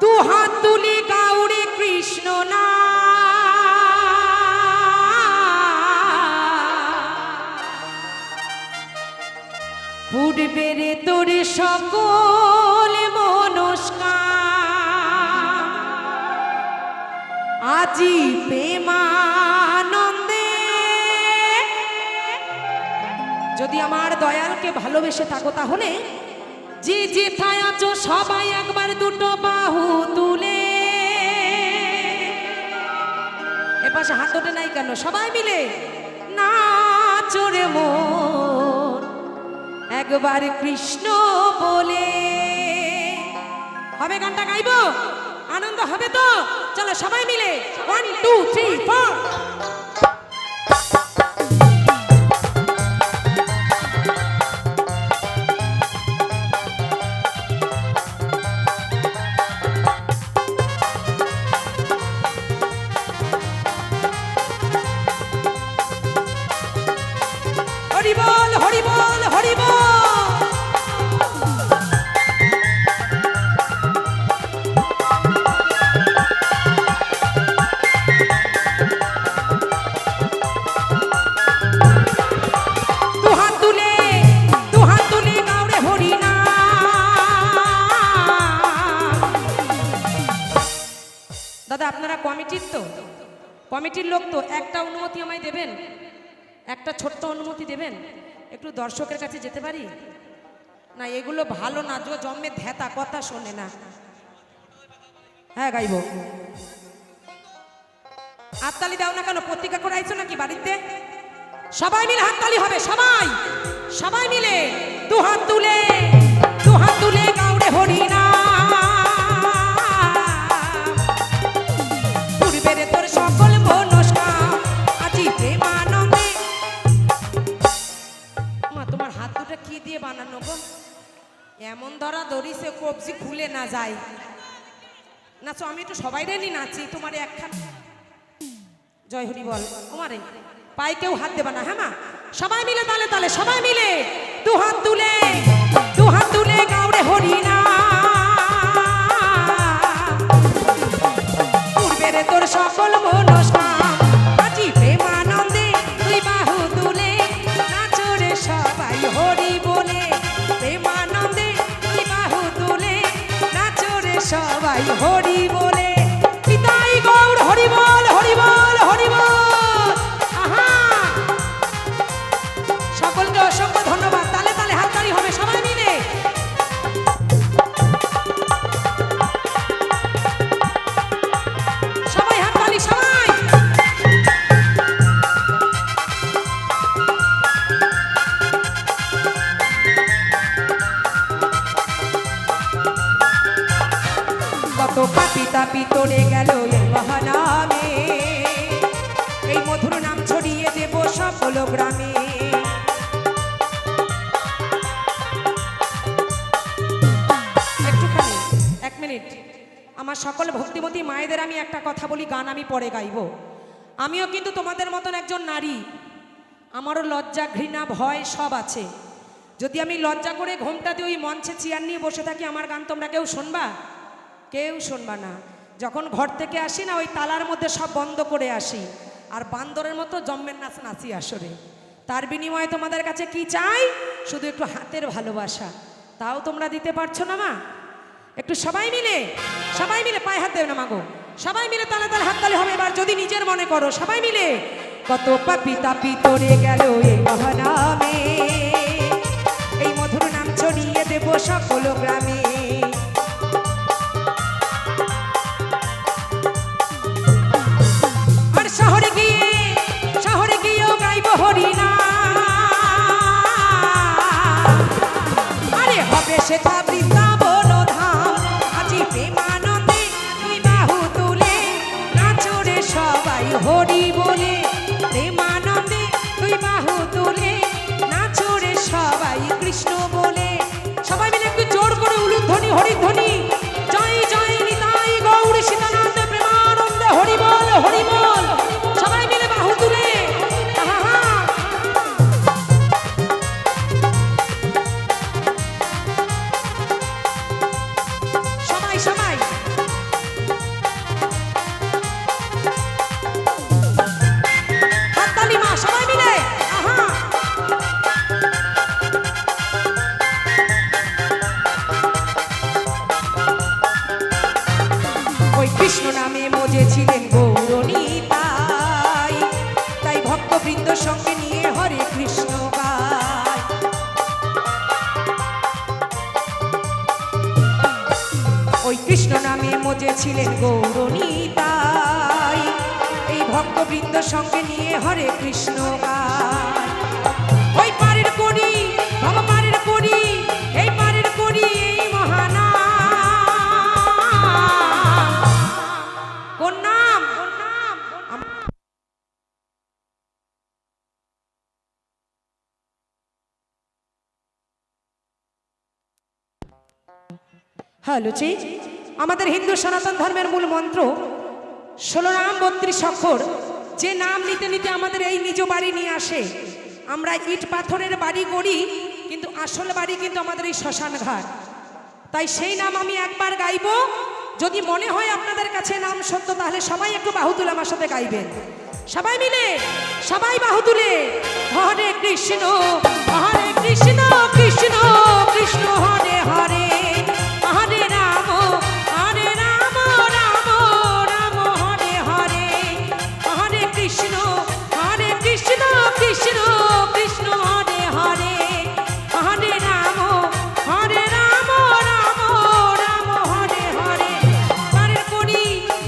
দু হাত তুলি কৃষ্ণ না। পূর্বের তোর সকল আজি প্রেমানন্দে। যদি আমার দয়ালকে ভালোবেসে থাকো তাহলে যে যেথায় আছো সবাই একবার দুটো বাহু তুলে। এপাশে হাত ওঠে নাই কেন? সবাই মিলে না চোরে মন একবার কৃষ্ণ বলে। হবে গানটা গাইবো? আনন্দ হবে তো? চলো সবাই মিলে। ওয়ান টু থ্রি ফোর আপনারা কমিটির তো? কমিটির লোক তো, একটা অনুমতি আমায় দেবেন? একটা ছোট্ট অনুমতি দেবেন? একটু দর্শকের কাছে যেতে পারি? না, এগুলো ভালো না, যো জন্মে ধ্যাতা কথা শোনে না। হ্যাঁ গাইব। হাততালি দাও না কেন? পত্রিকা করে আইছো নাকি বাড়িতে? সবাই মিলে হাততালি হবে, সবাই! সবাই মিলে দু হাত তুলে, দু হাত তুলে তোমার হাত দুটো কি দিয়ে বানানো গো? এমন ধরা দড়ি সে কবজি খুলে না যায়। নাচো আমি একটু সবাই রেনি নাচি, তোমার একখান জয় হরি বল। তোমারে পায়ে কেউ হাত দেবা না হ্যাঁ মা? সবাই মিলে তালে তালে, সবাই মিলে। দু হাত তুলে, দু হাত তুলে গাউরে হরি না। পূর্বের তোর সকল মনস্কার পাপি তাপি তোরে গেল মহানামে। এই মধুর নাম ছড়িয়ে দেব সকল গ্রামে। এক মিনিট। আমার সকল ভক্তিমতী মায়েদের আমি একটা কথা বলি, গান আমি পরে গাইবো। আমিও কিন্তু তোমাদের মতন একজন নারী। আমারও লজ্জা, ঘৃণা, ভয় সব আছে। যদি আমি লজ্জা করে ঘোমটা দিয়ে ওই মঞ্চে চেয়ার নিয়ে বসে থাকি, আমার গান তোমরা কেউ শুনবা? কেউ শুনবা না। যখন ঘর থেকে আসি না, ওই তালার মধ্যে সব বন্ধ করে আসি। আর বান্দরের মতো জম্মের নাচ নাচি আসরে। তার বিনিময়ে তোমাদের কাছে কি চাই? শুধু একটু হাতের ভালোবাসা। তাও তোমরা দিতে পারছ না, মা? একটু সবাই মিলে সবাই মিলে পায়ে হাত দেবে না মাগো সবাই মিলে তালে তালে হাত তালে হবে। এবার যদি নিজের মনে করো, সবাই মিলে। কত পাপি তাপি তোরে গেল এই মহানামে। এই মধুর নাম ছড়িয়ে দেব সকল গ্রামে। ভক্তবৃন্দ সঙ্গে নিয়ে হরে কৃষ্ণ ওই পারের করি, বাবা করি, এই পারের করি, এই মহানা। কোন নাম কোন নাম? হ্যাঁ লুচি। আমাদের হিন্দু সনাতন ধর্মের মূল মন্ত্র ষোলো নাম বত্রিশ অক্ষর। যে নাম নিতে নিতে আমাদের এই নিজ বাড়ি নিয়ে আসে। আমরা ইট পাথরের বাড়ি গড়ি, কিন্তু আসল বাড়ি কিন্তু আমাদের এই শ্মশান ঘাট। তাই সেই নাম আমি একবার গাইবো। যদি মনে হয় আপনাদের কাছে নাম সত্য, তাহলে সবাই একটু বাহু তুলে আমার সাথে গাইবেন। সবাই মিলে, সবাই বাহু তুলে হরে কৃষ্ণ হরে কৃষ্ণ কৃষ্ণ কৃষ্ণ, হরে হরে।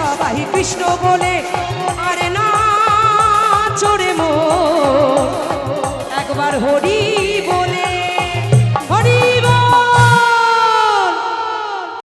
সবাই কৃষ্ণ বলে